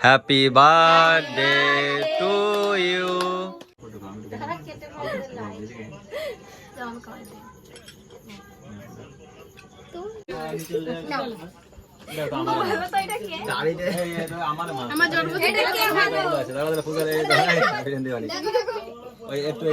Happy birthday to you একটু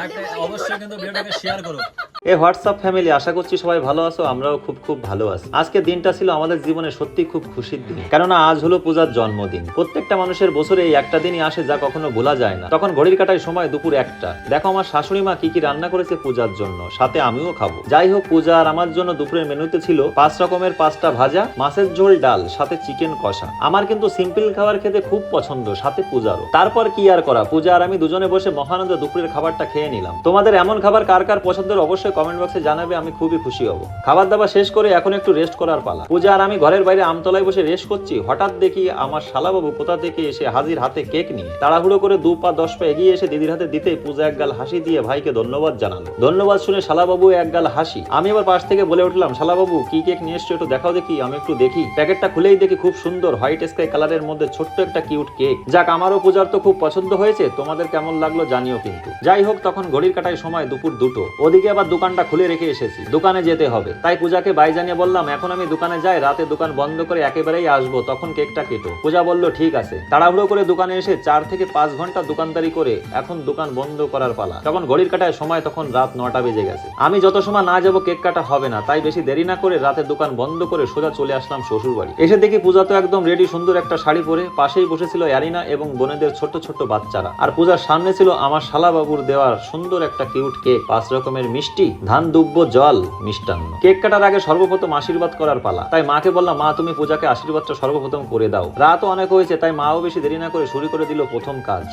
মানে অবশ্যই কিন্তু ভিডিওটাকে শেয়ার করো। এ হোয়াটসঅ্যাপ ফ্যামিলি, আশা করছি সবাই ভালো আছো, আমরাও খুব খুব ভালো আছি। আজকে দিনটা ছিল আমাদের জীবনে সত্যি খুব খুশির দিন। কেননা আজ হলো পূজার জন্মদিন। প্রত্যেকটা মানুষের বছরে এই একটা দিনই আসে যা কখনো ভোলা যায় না। তখন ঘড়ির কাটায় সময় দুপুর একটা। দেখো আমার শাশুড়ি মা কি কি রান্না করেছে পূজার জন্য। সাথে আমিও খাব। যাই হোক, পূজা আর আমার জন্য দুপুরের মেনুতে ছিল পাঁচ রকমের পাঁচটা ভাজা, মাছের ঝোল, ডাল, সাথে চিকেন কষা। আমার কিন্তু সিম্পল খাবার খেতে খুব পছন্দ, সাথে পূজারও। তারপর কি আর করা? পূজা আর আমি দুজনে বসে মহানন্দ দুপুরের খাবারটা খেয়ে নিলাম। তোমাদের এমন খাবার কার কার পছন্দের অবশ্যই কমেন্ট বক্সে জানাবে, আমি খুবই খুশি হব। খাবার দাবার শেষ করে এখন একটু রেস্ট করার পালা। পূজা আর আমি ঘরের বাইরে আমতলায় বসে রেস্ট করছি, হঠাৎ দেখি আমার শালাবাবু কোথা থেকে এসে হাজির হাতে কেক নিয়ে। তাড়াহুড়ো করে দু পা দশ পা এগিয়ে এসে দিদির হাতে দিতেই পূজা একগাল হাসি দিয়ে ভাইকে ধন্যবাদ জানালো। ধন্যবাদ শুনে শালাবাবু একগাল হাসি। আমি এবার পাশ থেকে বলে উঠলাম, শালাবাবু, কি কেক নিয়ে এসছো একটু দেখাও দেখি, আমি একটু দেখি। প্যাকেটটা খুলেই দেখি খুব সুন্দর হোয়াইট স্কাই কালারের মধ্যে ছোট্ট একটা কিউট কেক যাক, আমারও পূজার তো খুব পছন্দ হয়েছে, তোমাদের কেমন লাগল জানিও কিন্তু। যাই হোক, তখন ঘড়ির কাটায় সময় দুপুর দুটো। ওদিকে আবার দোকানটা খুলে রেখে এসেছি। দোকানে যেতে হবে। তাই পূজাকে বাই জানিয়ে বললাম, এখন আমি দোকানে যাই, রাতে দোকান বন্ধ করে একেবারেই আসব। তখন কেকটা কেটো। পূজা বলল, ঠিক আছে। তাড়াহুড়ো করে দোকানে এসে চার থেকে পাঁচ ঘণ্টা দোকানদারি করে এখন দোকান বন্ধ করার পালা। তখন ঘড়ির কাটায় সময় তখন রাত নটা বেজে গেছে। আমি যত সময় না যাব, কেক কাটা হবে না। তাই বেশি দেরি না করে রাতে দোকান বন্ধ করে সোজা চলে আসলাম শ্বশুর বাড়ি এসে দেখি পূজা তো একদম রেডি, সুন্দর একটা শাড়ি পরে পাশেই বসেছিল অ্যারিনা এবং বোনেদের ছোট ছোট বাচ্চারা। আর পূজার সামনে ছিল আমার শালাবাবুর দেওয়ার সুন্দর একটা কিউট কেক, পাঁচ রকমের মিষ্টি ধান দুব্য জল মিষ্টান্ন। কেক কাটার আগে সর্বপ্রথম আশীর্বাদ করার পালা। তাই মাকে বললাম, মা, তুমি পূজাকে আশীর্বাদটা সর্বপ্রথম করে দাও। রাতও অনেক হয়েছে, তাই মাও বেশি দেরি না করে শুরু করে দিল প্রথম কাজ।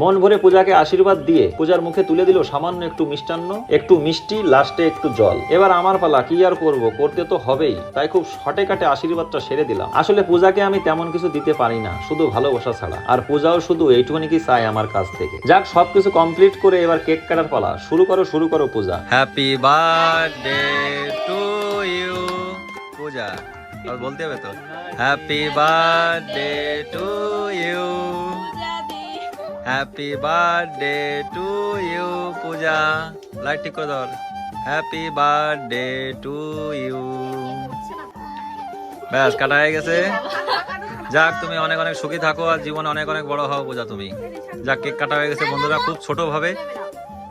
মন ভরে পূজাকে আশীর্বাদ দিয়ে পূজার মুখে তুলে দিল সামান্য একটু মিষ্টান্ন একটু মিষ্টি লাস্টে একটু জল। এবার আমার পালা কি আর করব? করতে তো হবেই। তাই খুব শটে কাটে আশীর্বাদটা সেরে দিলাম। আসলে পূজাকে আমি তেমন কিছু দিতে পারি না শুধু ভালোবাসা ছাড়া। আর পূজাও শুধু এইটুকুনি কি চাই আমার কাছ থেকে। যাক সবকিছু কমপ্লিট করে এবার কেক কাটার পালা। শুরু করো শুরু করো Puja. Happy birthday to you Puja. আর বলতে হবে তো? Happy birthday to you happy birthday to you Puja light ঠিক করে ধর হ্যাপি বার্থডে টু ইউ ব্যাস, কাটা হয়ে গেছে। যাক, তুমি অনেক অনেক সুখী থাকো আর জীবনে অনেক অনেক বড় হও পূজা তুমি। যাক, কেক কাটা হয়ে গেছে বন্ধুরা, খুব ছোট ভাবে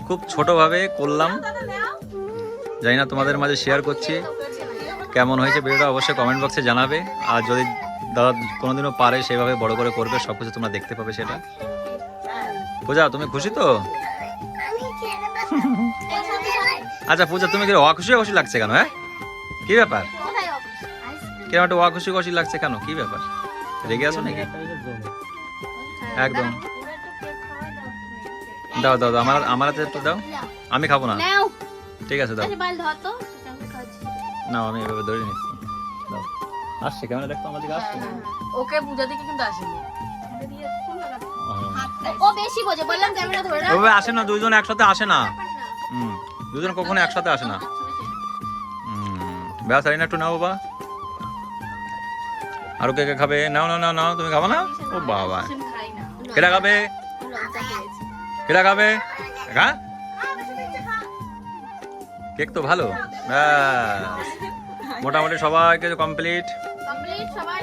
খুব ছোট ভাবে করলাম। জানি না তোমাদের মাঝে শেয়ার করছি। কেমন হয়েছে ভিডিওটা অবশ্যই কমেন্ট বক্সে জানাবে। আর যদি দাদা কোনোদিনও পারে সেভাবে বড় করে করবে সব কিছু তোমরা দেখতে পাবে সেটা। পূজা তুমি খুশি তো? আচ্ছা পূজা তুমি কি অখুশি অখুশি লাগছে কেন হ্যাঁ? কি ব্যাপার? কেন একটা অখুশি খুশি লাগছে কেন? কি ব্যাপার? রেগে আছো নাকি? একদম। দাও দাও দাও আমার আমার হাতে একটু দাও। আমি খাব না। ঠিক আছে দাও। খাচ্ছি। না আমি এভাবে ধরে নিচ্ছি। দাও। আসছে কেমন দেখতো আমার দিকে আসছে। ওকে পূজা থেকে কিন্তু আসেনি। ও বেশি বোঝে বললাম ক্যামেরা ধরে রাখ। ওভাবে আসে না দুইজন একসাথে আসে না। হুম দুজন কখনো একসাথে আসে না। হুম ব্যাস আর একটু নাও বাবা। আরও কে কে খাবে? নাও নাও নাও নাও তুমি খাব না? ও বাবা। কেটা খাবে? কেটা খাবে? হ্যাঁ কেক তো ভালো। মোটামুটি সবাইকে কমপ্লিট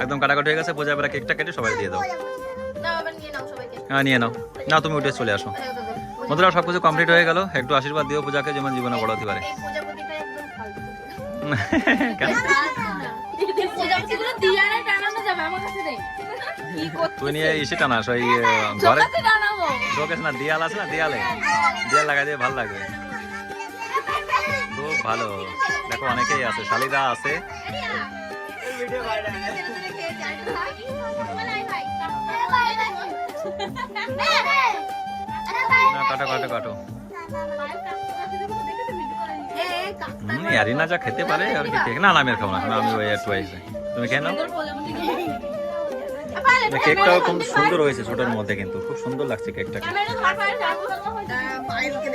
একদম কাটাকাটি হয়ে গেছে পূজা এবার কেকটা কেটে সবাই দিয়ে দাও। হ্যাঁ নিয়ে নাও না তুমি উঠে চলে আসো বন্ধুরা সব কিছু কমপ্লিট হয়ে গেল একটু আশীর্বাদ দিও পূজাকে যেমন জীবনে বড় হতে পারে তুই নিয়ে ইসে টানাস ওই ঘরে শোকেস না দেয়াল আছে না দেয়ালে দেয়াল লাগাই দিয়ে ভালো লাগবে খুব ভালো দেখো অনেকেই আছে শালিদা আছে না কাটো কাটো কাটো। অ্যারিনা যা খেতে পারে আর কি কেক না না আমি আর খাব না। আমি ওই একটু আইসে। তুমি খেয়ে নাও। না, কেকটাও খুব সুন্দর হয়েছে ছোটোর মধ্যে কিন্তু। খুব সুন্দর লাগছে কেকটাকে। পায়েলকে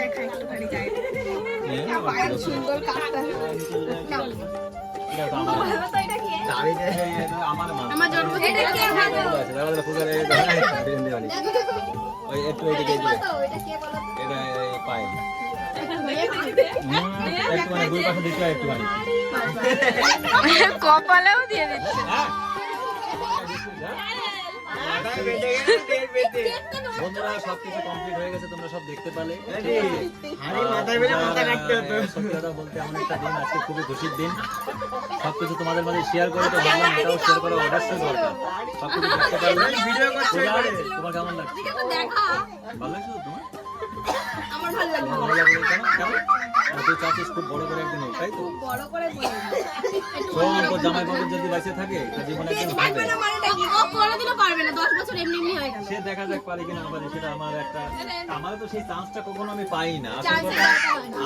হয় কপালেও দিয়ে দিচ্ছে। বন্ধুরা সবকিছু কমপ্লিট হয়ে গেছে তোমরা সব দেখতে পালে। সত্যি কথা বলতে এমন একটা দিন আজকে খুবই খুশির দিন। সবকিছু তোমাদের মাঝে শেয়ার করে তো ভাবলাম এটাও শেয়ার করা অবশ্যই দরকার। সবকিছু দেখতে পারলে? তোমার কেমন লাগছে? ভালো লাগছে তো তোমার? আমার ভালো লাগল ভালো লাগল কেন? কেন? তুই চাচ্ছিস খুব বড় করে একদিন হোক, তাই তো? বড় করে শোন তোর জামাই বাবু যদি থাকে তার জীবনে একদিন হবে। ও কোনোদিনও পারবে না দশ বছর এমনি এমনি হয়ে গেল। সে দেখা যাক পারে কিনা পারে সেটা আমার একটা আমার তো সেই চান্সটা কখনো আমি পাই না।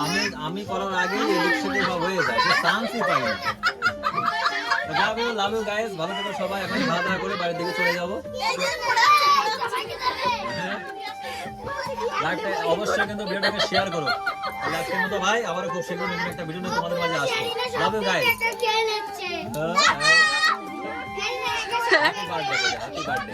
আমি আমি করার এদিক সেদিক সব হয়ে যায় সে চান্সই পাই না। লাভ ইউ লাভ গাইস ভালো থেকো সবাই এখন খাওয়া দাওয়া করে বাড়ির দিকে চলে যাব। লাইভটা অবশ্যই কিন্তু ভিডিওটাকে শেয়ার করো। আজকের মতো ভাই আবারও খুব শীঘ্রই নতুন একটা ভিডিও নিয়ে তোমাদের মাঝে আসব। Love you guys happy birthday happy birthday